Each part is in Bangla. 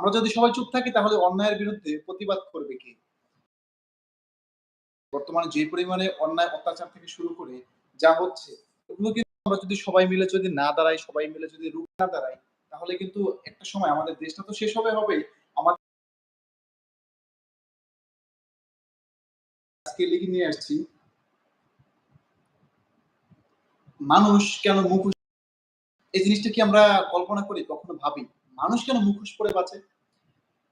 আমরা যদি সবাই চুপ থাকি তাহলে অন্যায়ের বিরুদ্ধে প্রতিবাদ করবে কে? বর্তমানে যে পরিমাণে অন্যায় অত্যাচার থেকে শুরু করে যা হচ্ছে, এগুলো কিন্তু আমরা যদি সবাই মিলে যদি না দাঁড়াই, সবাই মিলে যদি রুখে না দাঁড়াই, তাহলে কিন্তু একটা সময় আমাদের দেশটা তো শেষ হবে হবেই। আমা আজকে লিখে নিয়ে আসছি। মানুষ কেন মুখ এই জিনিসটা কি আমরা কল্পনা করি, কখনো ভাবি? মানুষ কেন মুখোশ পরে বাঁচে?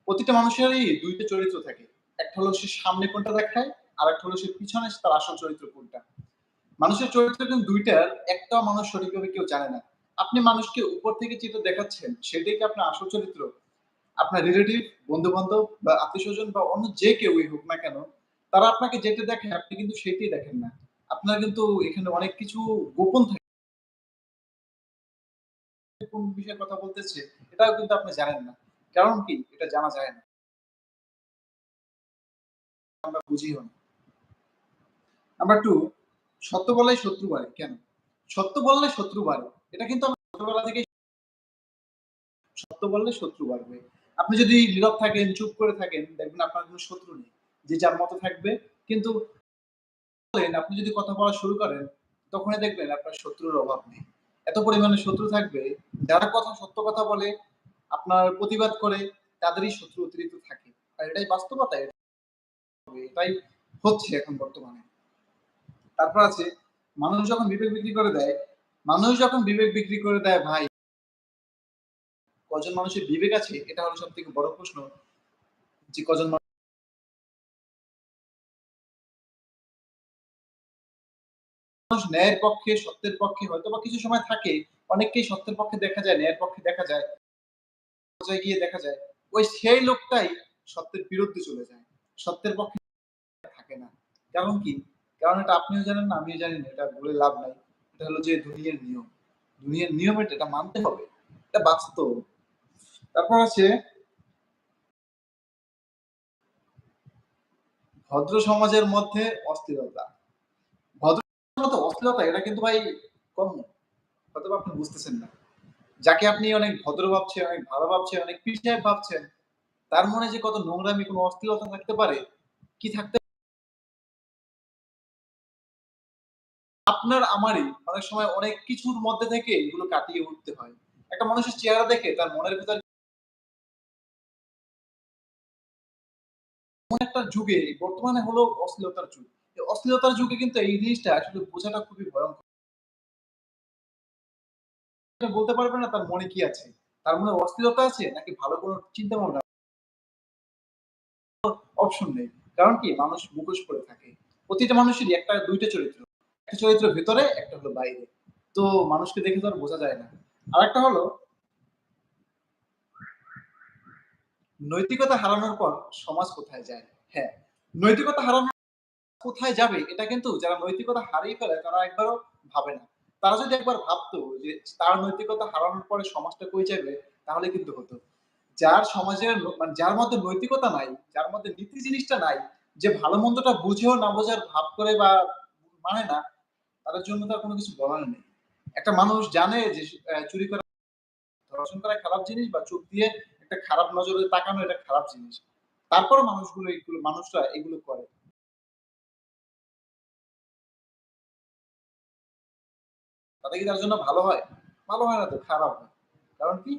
প্রতিটা মানুষেরই ২ টা চরিত্র থাকে। একটা হলো সে সামনে কোনটা দেখায়, আরেকটা হলো সে পিছনে তার আসল চরিত্র কোনটা। মানুষের চরিত্র কিন্তু ২ টার একটাও মানুষ সঠিকভাবে কেউ জানে না। আপনি মানুষকে উপর থেকে যেটা দেখাচ্ছেন, সেটাই কি আপনার আসল চরিত্র? আপনার রিলেটিভ, বন্ধু-বান্ধব বা আত্মীয় স্বজন বা অন্য যে কেউই হোক না কেন, তারা আপনাকে যেটা দেখায় আপনি কিন্তু সেটাই দেখেন না। আপনার কিন্তু এখানে অনেক কিছু গোপন থাকে। কোন বিষয়ে কথা বলতেছে, এটাও কিন্তু আপনি জানেন না। কারণ কি? এটা জানা যায় না। আমরা। নাম্বার 2 সত্য শত্রু বাড়ে। কেন? সত্য বললে শত্রু বাড়ে। এটা কিন্তু ছোটবেলা থেকেই সত্য বললে শত্রু বাড়বে। আপনি যদি নীরব থাকেন, চুপ করে থাকেন, দেখবেন আপনার কোন শত্রু নেই। যে যার মত থাকবে। কিন্তু আপনি যদি কথা বলা শুরু করেন, তখনই দেখবেন আপনার শত্রুর অভাব নেই। এত পরিমাণে শত্রু থাকবে, যারা কথা সত্য কথা বলে, আপনার প্রতিবাদ করে, তাদেরই শত্রু অতিরিক্ত থাকে। আর এটাই বাস্তবতা। এটাই হচ্ছে এখন বর্তমানে। তারপর আছে মানুষ যখন বিবেক বিক্রি করে দেয়, মানুষ যখন বিবেক বিক্রি করে দেয় ভাই কজন মানুষের বিবেক আছে? এটা হলো সব থেকে বড় প্রশ্ন। যে কজন মানুষ ন্যায়ের পক্ষে, সত্যের পক্ষে হয়তোবা কিছু সময় থাকে, অনেককেই সত্যের পক্ষে দেখা যায়, ন্যায়ের পক্ষে দেখা যায়। গিয়ে দেখা যায়, ওই সেই লোকটাই সত্যের বিরুদ্ধে চলে যায়। সত্যের পক্ষে থাকে না। কারণ কি? কারণ এটা আপনিও জানেন না, আমিও জানি না। এটা বলে লাভ নাই। এটা হলো যে দুনিয়ার নিয়ম। দুনিয়ার নিয়ম এটা, এটা মানতে হবে। এটা বাস্তব। তারপর আছে ভদ্র সমাজের মধ্যে অস্থিরতা। অস্থিরতা এটা কিন্তু ভাই কমন। হয়তোবা আপনি বুঝতেছেন না। যাকে আপনি অনেক ভদ্র ভাবছেন, অনেক ভালো ভাবছেন, অনেক সাহেব ভাবছেন, তার মনে যে কত নোংরামি, কোন অস্থিরতা থাকতে পারে, কি থাকতে আপনার আমারই অনেক সময় অনেক কিছুর মধ্যে থেকে এগুলো কাটিয়ে উঠতে হয়। একটা মানুষের চেহারা দেখে তার মনের ভিতর একটা যুগে বর্তমানে হলো অশ্লীলতার যুগ। অশ্লীলতার যুগে কিন্তু এই জিনিসটা আসলে বোঝাটা খুবই ভয়ংকর। এটা বলতে পারবে না তার মনে কি আছে। তার মনে অস্থিরতা আছে নাকি ভালো কোন চিন্তা ভাবনা অপশন নেই। কারণ কি? মানুষ মুখোশ পরে থাকে। প্রতিটা মানুষেরই একটা দুইটা চরিত্র। একটা চরিত্র ভেতরে, একটা হলো বাইরে। তো মানুষকে দেখে তো বোঝা যায় না। আর একটা হলো নৈতিকতা হারানোর পর সমাজ কোথায় যায়? হ্যাঁ, নৈতিকতা হারানোর কোথায় যাবে এটা কিন্তু যারা নৈতিকতা হারিয়ে ফেলে তারা একবারও ভাবে না। তারা যদি একবার ভাবতো যে তার নৈতিকতা হারানোর পরে সমাজটা কই যাবে তাহলে কিন্তু হতো। যার সমাজের মানে যার মধ্যে নৈতিকতা নাই, যার মধ্যে নীতি জিনিসটা নাই, যে ভালো মন্দটা বুঝেও না বোঝার ভাব করে বা মানে না, তাদের জন্য তো আর কোন কিছু বলার নেই। একটা মানুষ জানে যে চুরি করা ধর্ষণ করা খারাপ জিনিস বা চোখ দিয়ে একটা খারাপ নজরে তাকানো এটা খারাপ জিনিস। তারপরও মানুষগুলো এগুলো মানুষরা এগুলো করে। তাতে কি তার জন্য ভালো হয়? ভালো হয় না তো, খারাপ হয়। কারণ কি?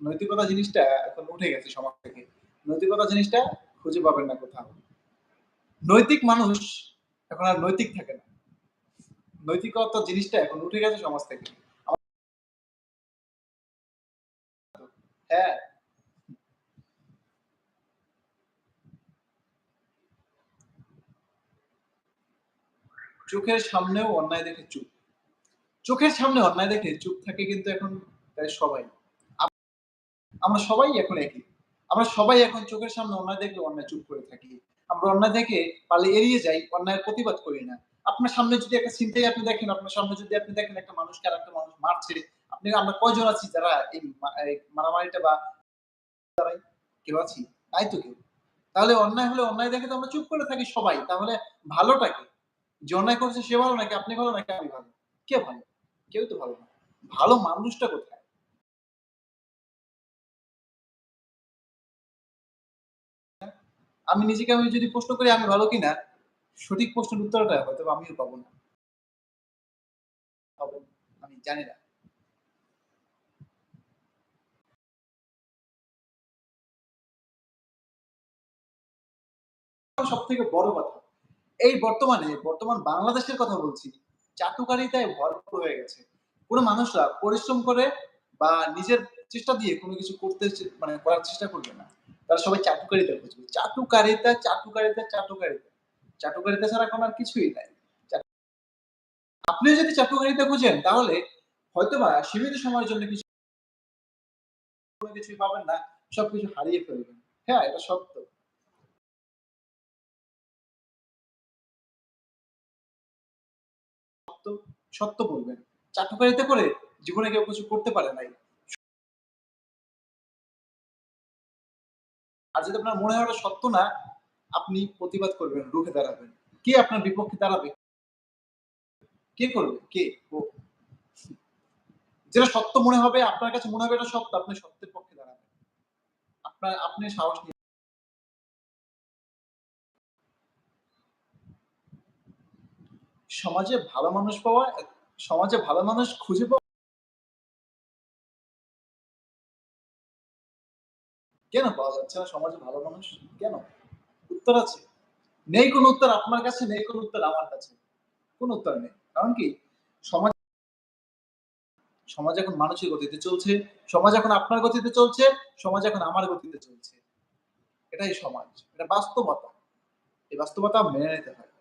নৈতিকতা জিনিসটা এখন উঠে গেছে সমাজ থেকে। নৈতিকতা জিনিসটা খুঁজে পাবেন না কোথাও। নৈতিক মানুষ এখন আর নৈতিক থাকে না। নৈতিকতা জিনিসটা এখন উঠে গেছে সমাজ থেকে। হ্যাঁ। চোখের সামনেও অন্যায় দেখে চুপ। চোখের সামনে অন্যায় দেখে চুপ থাকে কিন্তু এখন প্রায় সবাই। আমরা সবাই এখন একই। আমরা সবাই এখন চোখের সামনে অন্যায় দেখলে অন্যায় চুপ করে থাকি। আমরা অন্যায় দেখে পারলে এড়িয়ে যাই, অন্যায়ের প্রতিবাদ করি না। আপনার সামনে যদি একটা ছিনতাই আপনি দেখেন, আপনার সামনে যদি আপনি দেখেন একটা মানুষকে আরেকটা মানুষ মারছে, আপনি আমরা কয়জন আছি যারা এই মারামারিটা বা? কেউ আছি? তাই তো কেউ। তাহলে অন্যায় হলে অন্যায় দেখে তো আমরা চুপ করে থাকি সবাই। তাহলে ভালোটা কে? যে অন্যায় করছে সে ভালো নাকি আপনি ভালো নাকি আমি ভালো? কে ভালো? কেউ তো ভালো না। ভালো মানুষটা কোথায়? আমি নিজেকে আমি যদি প্রশ্ন করি আমি ভালো কিনা, সঠিক প্রশ্নের উত্তরটা হয়তো আমিও পাবো না। আমি জানি না সব থেকে বড় কথা, এই বর্তমানে, বর্তমান বাংলাদেশের কথা বলছি চাটুকারিতায় ভরপুর হয়ে গেছে। কোনো মানুষরা পরিশ্রম করে বা নিজের চেষ্টা দিয়ে কোনো কিছু করতে মানে করার চেষ্টা করবে না। তারা সবাই চাটুকারিতা খুঁজবে চাটুকারিতা চাটুকারিতা চাটুকারিতা চাটুকারিতা ছাড়া কোনো আর কিছুই নাই। আপনি যদি চাটুকারিতা খুঁজেন তাহলে হয়তোবা সীমিত সময়ের জন্য কিছু কিছুই পাবেন না, সবকিছু হারিয়ে ফেলবেন। হ্যাঁ এটা সত্য। সত্য সত্য বলবেন। চাটুকারিতা করে জীবনে কেউ কিছু করতে পারে নাই। আর যদি আপনার মনে হয় সত্য না, আপনি প্রতিবাদ করবেন, রুখে দাঁড়াবেন। কে আপনার বিপক্ষে দাঁড়াবে? কে করবে? কে? ও। যেটা সত্য মনে হবে, আপনার কাছে মনে হবে এটা সত্য, আপনি সত্যের পক্ষে দাঁড়াবেন। আপনার, আপনি সাহস সমাজে ভালো মানুষ পাওয়া, সমাজে ভালো মানুষ খুঁজে পাওয়া কেন পাওয়া যাচ্ছে না? সমাজে ভালো মানুষ কেন? উত্তর আছে। নেই কোন উত্তর আপনার কাছে, নেই কোন উত্তর আমার কাছে। কোন উত্তর নেই। কারণ কি? সমাজ সমাজ এখন মানুষের গতিতে চলছে, সমাজ এখন আপনার গতিতে চলছে, সমাজ এখন আমার গতিতে চলছে। এটাই সমাজ। এটা বাস্তবতা। এই বাস্তবতা মেনে নিতে হয়।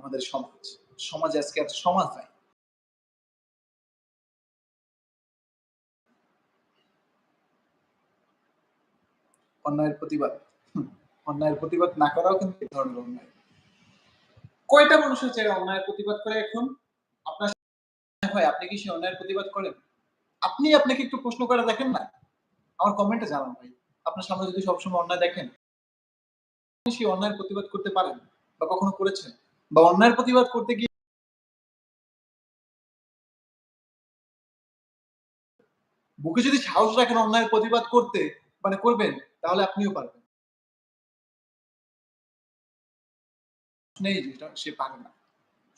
আমাদের সমাজ। সমাজে আজকে একটা সমাজ নাই। অন্যায়ের প্রতিবাদ। অন্যায়ের প্রতিবাদ না করাও কিন্তু এক ধরনের অন্যায়। কয়টা মানুষের জায়গায় অন্যায়ের প্রতিবাদ করে এখন? আপনার হয়, আপনি কি সেই অন্যায়ের প্রতিবাদ করেন? আপনি আপনাকে একটু প্রশ্ন করে দেখেন না? আমার কমেন্টে জানান ভাই। আপনার সামনে যদি সবসময় অন্যায় দেখেন সেই অন্যায়ের প্রতিবাদ করতে পারেন বা কখনো করেছেন? বা অন্যায়ের প্রতিবাদ করতে গিয়ে বুকে যদি সাহস রাখেন অন্যায়ের প্রতিবাদ করতে মানে করবেন, তাহলে আপনিও পারবেন। নেই সে পারে না।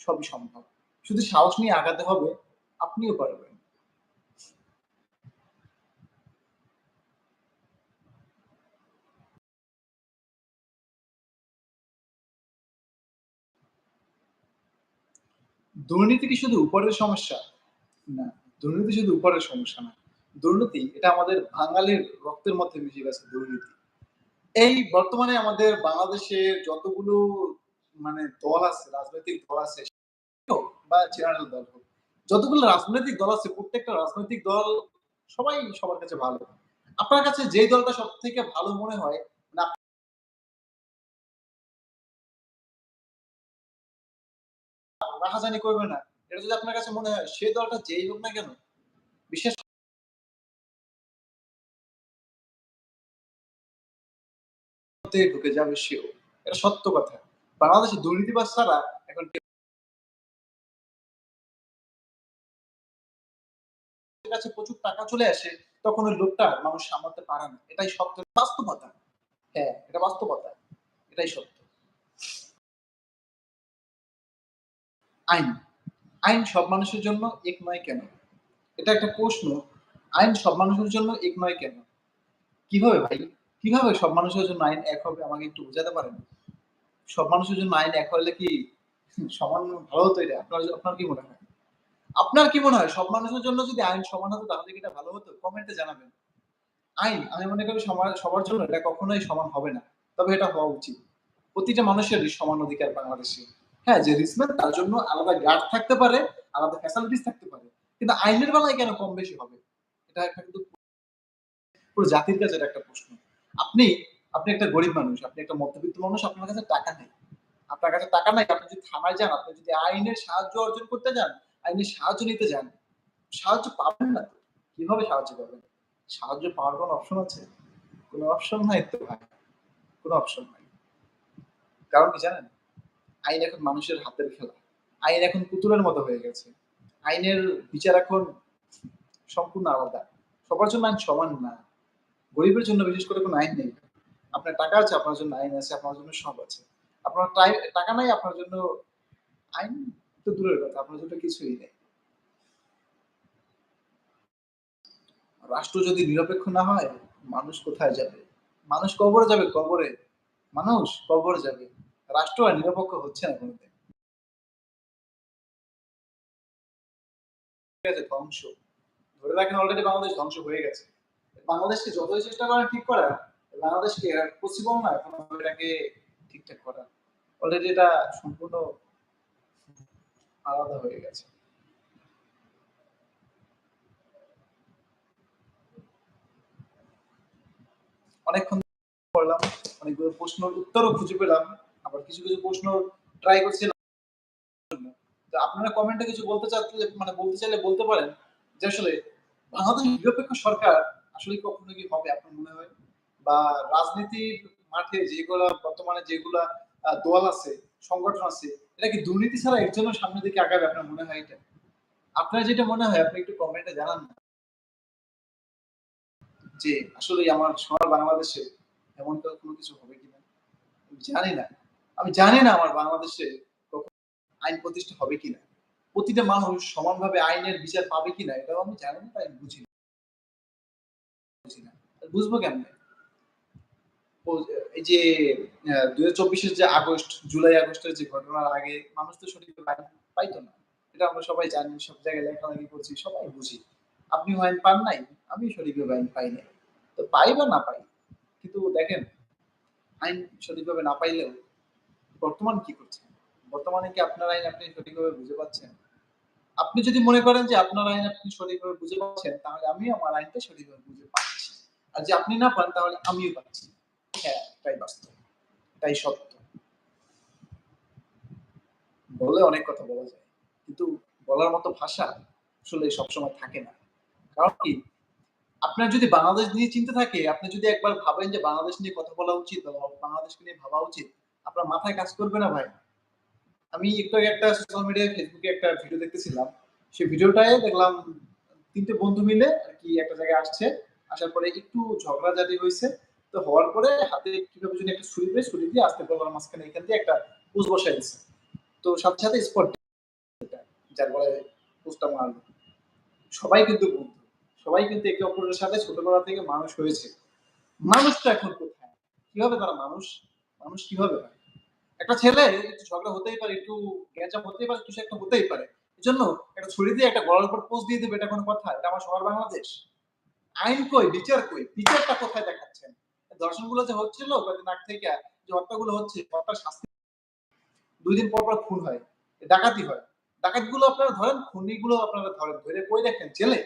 সবই সম্ভব। শুধু সাহস নিয়ে আগাতে হবে, আপনিও পারবেন। দুর্নীতি কি শুধু উপরের সমস্যা? না, দুর্নীতি শুধু উপরের সমস্যা না। দুর্নীতি, এটা আমাদের বাঙালির রক্তের মধ্যে মিশে গেছে দুর্নীতি। এই বর্তমানে আমাদের বাংলাদেশের যতগুলো মানে দল আছে, রাজনৈতিক দল আছে বা জেনারেল দল হোক, যতগুলো রাজনৈতিক দল আছে, প্রত্যেকটা রাজনৈতিক দল সবাই সবার কাছে ভালো। আপনার কাছে যে দলটা সব থেকে ভালো মনে হয় রাহাজানি করবে না। এটা যদি আপনার কাছে মনে হয় সেই দলটা যেই হোক না কেন, বিশেষ ঢুকে যাবে সেও। এটা সত্য কথা। বাংলাদেশে দুর্নীতিবাজ ছাড়া এখন কাছে প্রচুর টাকা চলে আসে, তখন ওই লোকটা মানুষ সামলাতে পারে না। এটাই সত্য। বাস্তবতা। হ্যাঁ এটা বাস্তবতা। এটাই সত্য। আইন। আইন সব মানুষের জন্য এক নয় কেন? এটা একটা প্রশ্ন। আইন সব মানুষের জন্য এক নয় কেন? কীভাবে ভাই? কীভাবে সব মানুষের জন্য আইন এক হবে? আমাকে একটু বোঝাতে পারেন? সব মানুষের জন্য আইন এক হলে কি সমান ভালো হতো এটা? আপনার আপনার কি মনে হয়? আপনার কি মনে হয়? সব মানুষের জন্য যদি আইন সমান হতো, তাহলে কি এটা ভালো হতো? কমেন্টে জানাবেন। আইন, আমি মনে করি সবার জন্য এটা কখনোই সমান হবে না। তবে এটা হওয়া উচিত। প্রতিটা মানুষেরই সমান অধিকার বাংলাদেশে। হ্যাঁ যে রিসম্যান তার জন্য আলাদা গার্ড থাকতে পারে, আলাদা ফ্যাসিলিটিস থাকতে পারে। কিন্তু আইনের বেলায় কেন কম বেশি হবে? এটা একটা কিন্তু পুরো জাতির কাছে একটা প্রশ্ন। আপনি আপনি একটা গরিব মানুষ, আপনি একটা মধ্যবিত্ত মানুষ, আপনার কাছে টাকা নেই। আপনার কাছে টাকা নাই, আপনি যদি থানায় যান, আপনি যদি আইনের সাহায্য অর্জন করতে যান, আইনের সাহায্য নিতে যান, সাহায্য পাবেন না তো? কীভাবে সাহায্য পাবেন? সাহায্য পাওয়ার কোনো অপশন আছে? কোনো অপশন নাই তো ভাই। কোনো অপশন নাই। কারণ কি জানেন? আইন এখন মানুষের হাতের খেলা। আইন এখন পুতুলের মতো হয়ে গেছে। আইনের বিচার এখন সম্পূর্ণ আলাদা। সবার জন্য আইন সমান না। গরিবের জন্য বিশেষ করে কোনো আইন নেই। আপনার টাকা আছে, আপনার জন্য আইন আছে, আপনার জন্য সব আছে। আপনার টাকা নাই, আপনার জন্য আইন তো দূরের কথা, আপনার জন্য কিছুই নেই। রাষ্ট্র যদি নিরপেক্ষ না হয়, মানুষ কোথায় যাবে? মানুষ কবরে যাবে, কবরে। মানুষ কবরে যাবে। রাষ্ট্র আর নিরপেক্ষ হচ্ছে না কোনোদিন ধ্বংস। ধরে রাখেন অলরেডি বাংলাদেশ ধ্বংস হয়ে গেছে। বাংলাদেশকে যতই চেষ্টা করেন ঠিক করার বাংলাদেশকে না এখন এটাকে ঠিকঠাক করা। অলরেডি এটা সম্পূর্ণ আলাদা হয়ে গেছে। অনেকক্ষণ পড়লাম, অনেকগুলো প্রশ্নের উত্তরও খুঁজে পেলাম। আবার কিছু কিছু প্রশ্ন ট্রাই করছিলাম তো আপনারা কমেন্টে কিছু বলতে চাইলে মানে বলতে চাইলে বলতে পারেন যে আসলে বাংলাদেশ নিরপেক্ষ সরকার আসলে কখনো কি হবে আপনার মনে হয়? বা রাজনীতির মাঠে যেগুলা, বর্তমানে যেগুলা দল আছে, সংগঠন আছে এটা কি দুর্নীতি ছাড়া এর জন্য সামনের দিকে আগাবে আপনার মনে হয় এটা? আপনার যেটা মনে হয়, আপনি একটু কমেন্টে জানান না। যে আসলে আমার সোনার বাংলাদেশে এমন কোনো কিছু হবে কিনা? জানি না। আমি জানি না আমার বাংলাদেশে আইন প্রতিষ্ঠা হবে কিনা। প্রতিটা মানুষ সমানভাবে আইনের বিচার পাবে কিনা, এটাও আমি জানি না, তাই বুঝি না। বুঝি না। বুঝব কেমনে? এই যে দুই হাজার যে আগস্ট, জুলাই আগস্টের যে ঘটনার আগে মানুষ তো সঠিক পাইতো না। এটা আমরা সবাই জানি, সব জায়গায় লেখালেখি করছি, সবাই বুঝি। আপনি আইন পান নাই, আমি সঠিকভাবে আইন পাই নাই। তো পাই বা না পাই? কিন্তু দেখেন, আইন সঠিকভাবে না পাইলেও বর্তমান কি করছেন? বর্তমানে কি আপনার আইন আপনি সঠিকভাবে বুঝে পাচ্ছেন? আপনি যদি মনে করেন যে আপনার আইন আপনি সঠিকভাবে বুঝে পাচ্ছেন, তাহলে আমি আমার আইনটা সঠিকভাবে বুঝে পাচ্ছি। আর যে আপনি না পান, তাহলে আমিও পাচ্ছি। হ্যাঁ এটাই বাস্তব। এটাই সত্য। বলে অনেক কথা বলা যায়, কিন্তু বলার মতো ভাষা আসলে সবসময় থাকে না। কারণ কি? আপনার যদি বাংলাদেশ নিয়ে চিন্তা থাকে, আপনি যদি একবার ভাবেন যে বাংলাদেশ নিয়ে কথা বলা উচিত বা বাংলাদেশকে নিয়ে ভাবা উচিত আপনার মাথায় কাজ করবে না ভাই? আমি একটু একটা সোশ্যাল মিডিয়ায় ফেসবুকে একটা ভিডিও দেখতেছিলাম। সেই ভিডিওটায় দেখলাম তিনটে বন্ধু মিলে আর কি একটা জায়গায় আসছে। আসার পরে একটু ঝগড়াঝাটি হয়েছে। তো হওয়ার পরে হাতে কীভাবে যদি একটা ছুরি পেয়ে ছুরি দিয়ে আসতে পারলাম মাঝখানে এখান দিয়ে একটা পোজ বসাই দিচ্ছে তো সাথে সাথে স্পট যার বলে পোস্টটা মারলো। সবাই কিন্তু বন্ধু। সবাই কিন্তু একে অপরের সাথে ছোটবেলা থেকে মানুষ হয়েছে। মানুষটা এখন কোথায়? কীভাবে তারা মানুষ? মানুষ কীভাবে হয় একটা ছেলে একটু ঝগড়া হতেই পারে, একটু গ্যাঁজাম হতেই পারে, কিছু একটা হতেই পারে। এই জন্য একটা ছুরি দিয়ে একটা গলার উপর পোস্ট দিয়ে দেবে, এটা কোনো কথা? এটা আমার সবার বাংলাদেশ। আইন কই? বিচার কই? বিচারটা কোথায় দেখাচ্ছেন? দর্শনগুলো যে হচ্ছিল কয়েকদিন আগ থেকে যে হত্যাগুলো হচ্ছে, হত্যার শাস্তি। দুই দিন পর পর খুন হয়। ডাকাতি হয়। ডাকাতগুলো আপনারা ধরেন খুনি গুলো আপনারা ধরেন। ধরে কই দেখেন জেলে?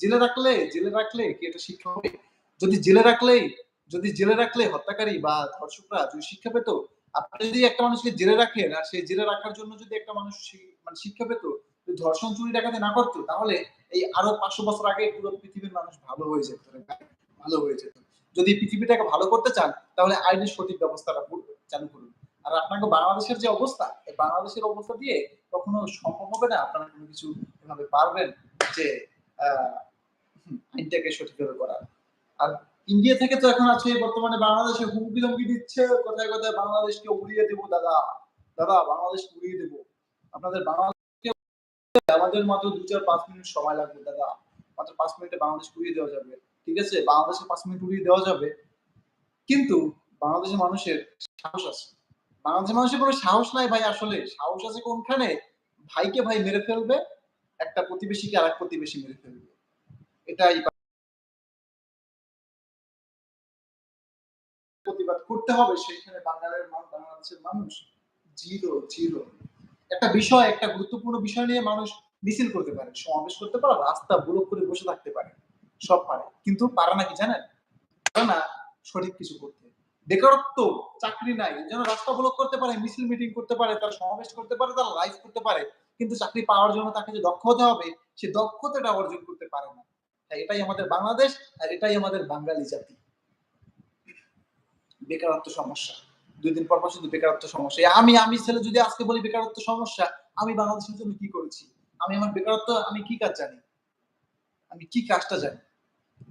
জেলে রাখলে? জেলে রাখলে কি এটা শিক্ষা হবে? যদি জেলে রাখলেই যদি জেলে রাখলে হত্যাকারী বা ধর্ষকরা যদি শিক্ষা পেত আপনি যদি একটা মানুষকে জেলে রাখেন আর সেই জেলে রাখার জন্য যদি একটা মানুষ মানে শিক্ষা পেত ধর্ষণ চুরি ডাকাতি না করতো তাহলে এই আরও পাঁচশো বছর আগে পুরো পৃথিবীর মানুষ ভালো হয়ে যেত ভালো হয়ে যেত। যদি পৃথিবীটাকে ভালো করতে চান তাহলে আইনের সঠিক ব্যবস্থাটা চালু করুন। আর আপনাকে বাংলাদেশের যে অবস্থা এই বাংলাদেশের অবস্থা দিয়ে কখনো সম্ভব হবে না আপনারা কোনো কিছু এভাবে পারবেন যে আহ, আইনটাকে সঠিকভাবে করা আর ইন্ডিয়া থেকে তো এখন আছে, বর্তমানে বাংলাদেশে হুমকি ধমকি দিচ্ছে, কোথায় কোথায় বাংলাদেশকে উড়িয়ে দেবো দাদা দাদা বাংলাদেশকে উড়িয়ে দেবো। আপনাদের বাংলাদেশকে আমাদের মাত্র দু চার পাঁচ মিনিট সময় লাগবে দাদা, মাত্র পাঁচ মিনিটে বাংলাদেশ উড়িয়ে দেওয়া যাবে। ঠিক আছে, বাংলাদেশে পাঁচ মিনিট উড়িয়ে দেওয়া যাবে, কিন্তু বাংলাদেশের মানুষের সাহস আছে। বাংলাদেশের মানুষের কোনো সাহস নাই ভাই আসলে, সাহস আছে কোনখানে? ভাইকে ভাই মেরে ফেলবে, একটা প্রতিবেশীকে আর এক প্রতিবেশী মেরে ফেলবে। এটাই করতে হবে, সেইখানে বাঙালির মান- বাংলাদেশের মানুষ জিরো জিরো একটা বিষয়, একটা গুরুত্বপূর্ণ বিষয় নিয়ে মানুষ মিছিল করতে পারে, সমাবেশ করতে পারে, রাস্তা ব্লক করে বসে থাকতে পারে, সব পারে। কিন্তু পারে না কি জানেন? না সঠিক কিছু করতে। বেকারত্ব, চাকরি নাই যেন রাস্তা ব্লক করতে পারে, মিছিল মিটিং করতে পারে, তার সমাবেশ করতে পারে, তার লাইভ করতে পারে, কিন্তু চাকরি পাওয়ার জন্য তাকে যে দক্ষ হতে হবে, সে দক্ষতাটা অর্জন করতে পারে না। তাই এটাই আমাদের বাংলাদেশ, আর এটাই আমাদের বাঙালি জাতি। বেকারত্ব সমস্যা। দুই দিন পর পর শুধু বেকারত্ব সমস্যা। আমি আমি ছেলে যদি আজকে বলি বেকারত্ব সমস্যা, আমি বাংলাদেশের জন্য কি করেছি? আমি আমার বেকারত্ব, আমি কি কাজ জানি? আমি কি কাজটা জানি?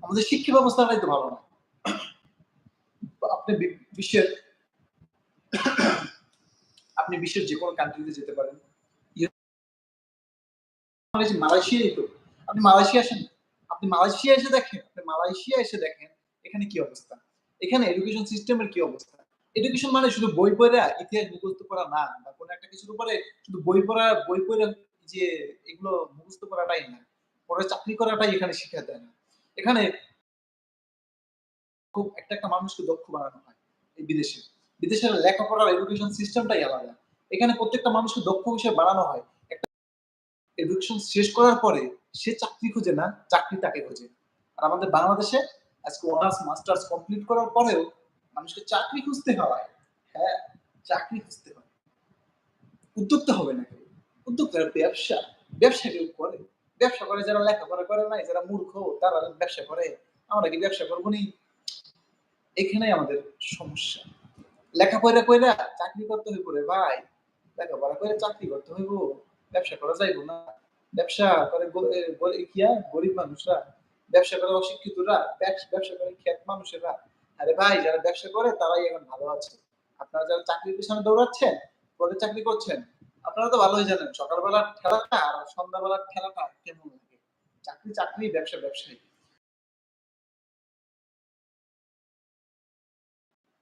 আমাদের শিক্ষা ব্যবস্থাটাই তো ভালো না। আপনি বিশ্বের আপনি বিশ্বের যে কোনো কান্ট্রিতে যেতে পারেন। মালয়েশিয়াই তো। আপনি মালয়েশিয়া আসেন? আপনি মালয়েশিয়া এসে দেখেন, আপনি মালয়েশিয়া এসে দেখেন, এখানে কি অবস্থা? এখানে এডুকেশন সিস্টেমের কি অবস্থা? এডুকেশন মানে শুধু বই পড়া, ইতিহাস মুখস্থ করা না, বা কোনো একটা কিছুর উপরে শুধু বই পড়া বই পড়া যে এগুলো মুখস্থ করাটাই না, পরে চাকরি করাটাই এখানে শিখা দেয় না। এখানে খুব একটা একটা মানুষকে দক্ষ বানানো হয় এই বিদেশে। বিদেশের লেখাপড়ার এডুকেশন সিস্টেমটাই আলাদা। এখানে প্রত্যেকটা মানুষকে দক্ষ হিসেবে বানানো হয়। একটা এডুকেশন শেষ করার পরে সে চাকরি খোঁজে না, চাকরি তাকে খোঁজে। আর আমাদের বাংলাদেশে আজকে অনার্স মাস্টার্স কমপ্লিট করার পরেও মানুষকে চাকরি খুঁজতে হয়। হ্যাঁ চাকরি খুঁজতে হয়। উদ্যোক্তা হবে না উদ্যোক্তা ব্যবসা ব্যবসা কেউ করে। ব্যবসা করে যারা লেখাপড়া করে নাই, যারা মূর্খ, তারা ব্যবসা করে। আমরা কি ব্যবসা করব নি? এখানেই আমাদের সমস্যা। লেখাপড়া কইরা চাকরি করতে হইব রে ভাই। লেখাপড়া করে চাকরি করতে হইব। ব্যবসা করা যাইব না। ব্যবসা করে গরিব মানুষরা ব্যবসা করে অশিক্ষিতরা, ব্যবসা করে খ্যাত মানুষেরা। আরে ভাই, যারা ব্যবসা করে, তারাই এখন ভালো আছে। আপনারা যারা চাকরির পিছনে দৌড়াচ্ছেন, পরে চাকরি করছেন, আপনারা তো ভালোই জানেন, সকালবেলার খেলাটা আর সন্ধ্যাবেলার খেলাটা কেমন লাগে? চাকরি চাকরি, ব্যবসা ব্যবসায়ী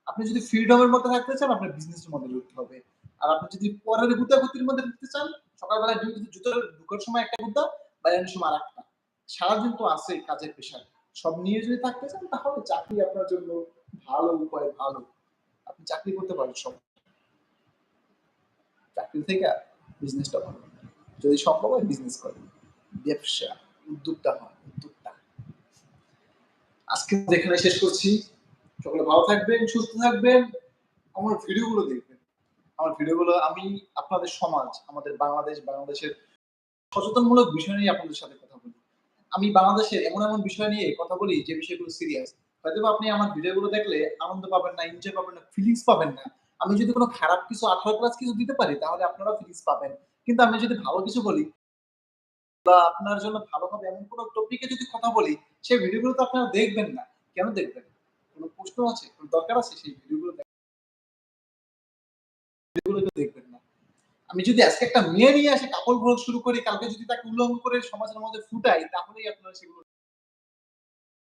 আপনি যদি ফ্রিডমের মধ্যে থাকতে চান, আপনার বিজনেসের মধ্যে ঢুকতে হবে। আর আপনি যদি পরের গুতাগুতির মধ্যে ঢুকতে চান সকালবেলা জুতো ঢুকার সময় একটা গুতা বাইরের সময় আর একটা সারাদিন তো আছে কাজের পেশার সব নিয়ে যদি থাকতে চান, তাহলে চাকরি আপনার জন্য ভালো উপায়, ভালো। আপনি চাকরি করতে পারেন সব। চাকরি থেকে বিজনেসটা ভালো। যদি সম্ভব হয় বিজনেস করেন। ব্যবসা, উদ্যোক্তা হয় উদ্যোক্তা। আজকে যেখানে শেষ করছি। সকলে ভালো থাকবেন, সুস্থ থাকবেন। আমার ভিডিওগুলো দেখবেন। আমার ভিডিওগুলো আমি আপনাদের সমাজ, আমাদের বাংলাদেশ, বাংলাদেশের সচেতনমূলক বিষয় নিয়ে আপনাদের সাথে আমি বাংলাদেশের এমন এমন বিষয় নিয়ে কথা বলি যে বিষয়গুলো সিরিয়াস হয়তো আপনি আমার ভিডিওগুলো দেখলে আনন্দ পাবেন না এনজয় পাবেন না ফিলিংস পাবেন না। আমি যদি কোনো খারাপ কিছু, আঠারো ক্লাস কিছু দিতে পারি, তাহলে আপনারা ফিলিংস পাবেন। কিন্তু আমি যদি ভালো কিছু বলি, বা আপনার জন্য ভালো হবে এমন কোনো টপিকে যদি কথা বলি, সেই ভিডিওগুলো তো আপনারা দেখবেন না। কেন দেখবেন কোনো প্রশ্ন আছে? কোনো দরকার আছে সেই ভিডিওগুলো দেখবেন আমি যদি আজকে একটা মেয়ে নিয়ে আসে কাপড় ভোগ শুরু করি, কালকে যদি তাকে উল্লঙ্ঘন করে সমাজের মধ্যে ফুটাই, তাহলেই আপনারা সেগুলো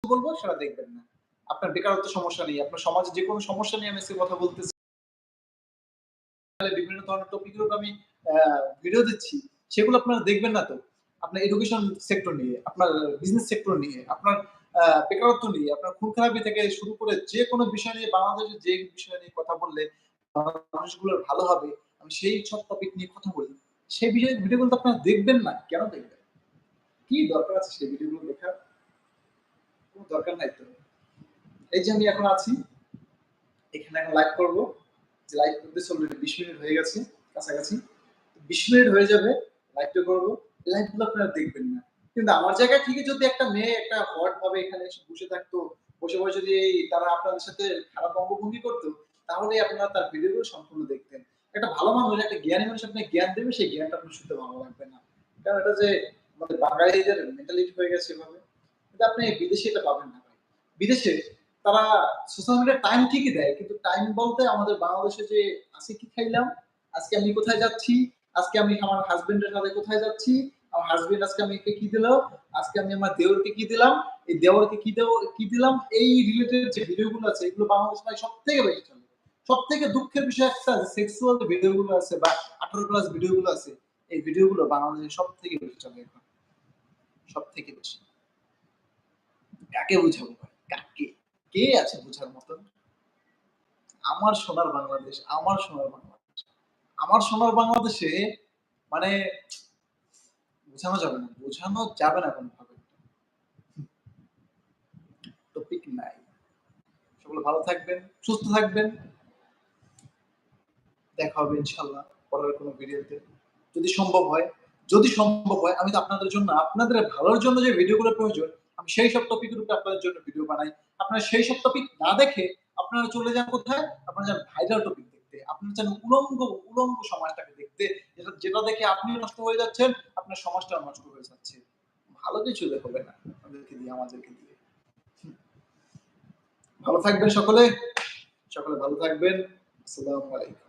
বলব? সেটা দেখবেন না। আপনার বেকারত্ব সমস্যা নেই, আপনার সমাজে যে কোনো সমস্যা নিয়ে আমি আজকে কথা বলতেছি। বিভিন্ন ধরনের উপর আমি ভিডিও দিচ্ছি। সেগুলো আপনারা দেখবেন না তো। আপনার এডুকেশন সেক্টর নিয়ে, আপনার বিজনেস সেক্টর নিয়ে, আপনার বেকারত্ব নিয়ে, আপনার খুন খারাপি থেকে শুরু করে যে কোনো বিষয় নিয়ে, বাংলাদেশের যে বিষয় নিয়ে কথা বললে, মানুষগুলোর ভালো হবে। আমি সেই সব টপিক নিয়ে কথা বলি। সেই বিষয়ে ভিডিওগুলো তো আপনারা দেখবেন না, কেন দেখবেন? কি দরকার আছে সেই ভিডিওগুলো দেখার? কোনো দরকার নাই তো। এই যে আমি এখন আছি, এখানে এখন লাইভ করব। যে লাইভ করতে চলবে বিশ মিনিট হয়ে গেছে, কাছাকাছি। বিশ মিনিট হয়ে যাবে লাইভটা করব। লাইভগুলো আপনারা দেখবেন না। কিন্তু আমার জায়গায় ঠিকই যদি একটা মেয়ে, একটা হট ভাবে এখানে এসে বসে থাকতো, বসে বসে যদি তারা আপনাদের সাথে খারাপ অঙ্গভঙ্গি করতো, তাহলে আপনারা তার ভিডিওগুলো সম্পূর্ণ দেখতেন। একটা ভালো মানুষ, একটা জ্ঞানী মানুষ আপনাকে জ্ঞান দেবে, সেই জ্ঞানটা আপনার শুনতে ভালো লাগবে না। কারণ এটা যে আমাদের বাঙালিদের মেন্টালিটি হয়ে গেছে এভাবে কিন্তু আপনি বিদেশে এটা পাবেন না বিদেশে তারা সোশ্যাল মিডিয়া টাইম ঠিকই দেয়, কিন্তু টাইম বলতে আমাদের বাংলাদেশে যে, আজকে কি খাইলাম? আজকে আমি কোথায় যাচ্ছি? আজকে আমি আমার হাজবেন্ডের সাথে কোথায় যাচ্ছি? আমার হাজবেন্ড আজকে আমি কি দিল? আজকে আমি আমার দেওরকে কি দিলাম? এই দেওরকে কি দেও, কি দিলাম? এই রিলেটেড যে ভিডিওগুলো আছে, এগুলো বাংলাদেশ ভাই সব থেকে বেশি চলে। সব থেকে দুঃখের বিষয় একটা সেক্সুয়াল ভিডিওগুলো আছে বা আঠারো প্লাস ভিডিওগুলো আছে, এই ভিডিওগুলো বাংলাদেশে সব থেকে বেশি চলে এখন। সব থেকে বেশি। কাকে বুঝাবো কাকে? কে আছে বোঝার মতন? আমার সোনার বাংলাদেশ, আমার সোনার বাংলাদেশ। আমার সোনার বাংলাদেশে মানে বোঝানো যাবে না, বোঝানো যাবে না কোনোভাবে। টপিক নাই। সকলে ভালো থাকবেন, সুস্থ থাকবেন। দেখা হবে ইনশাল্লাহ পরের কোনো ভিডিওতে। যদি সম্ভব হয়, যদি সম্ভব হয়, আমি তো আপনাদের জন্য, আপনাদের ভালোর জন্য যে ভিডিওগুলো প্রয়োজন, আমি সেই সব টপিকের উপরে আপনাদের জন্য ভিডিও বানাই। আপনারা সেই সব টপিক না দেখে আপনারা চলে যান কোথায়? আপনারা যান ভাইরাল টপিক দেখতে। আপনারা চান উলঙ্গ উলঙ্গ সমাজটাকে দেখতে। যেটা যেটা দেখে আপনিও নষ্ট হয়ে যাচ্ছেন, আপনার সমাজটা নষ্ট হয়ে যাচ্ছে। ভালো কিছু হবে না আমাদেরকে দিয়ে আমাদেরকে দিয়ে। ভালো থাকবেন সকলে। সকলে ভালো থাকবেন। আসসালামু আলাইকুম।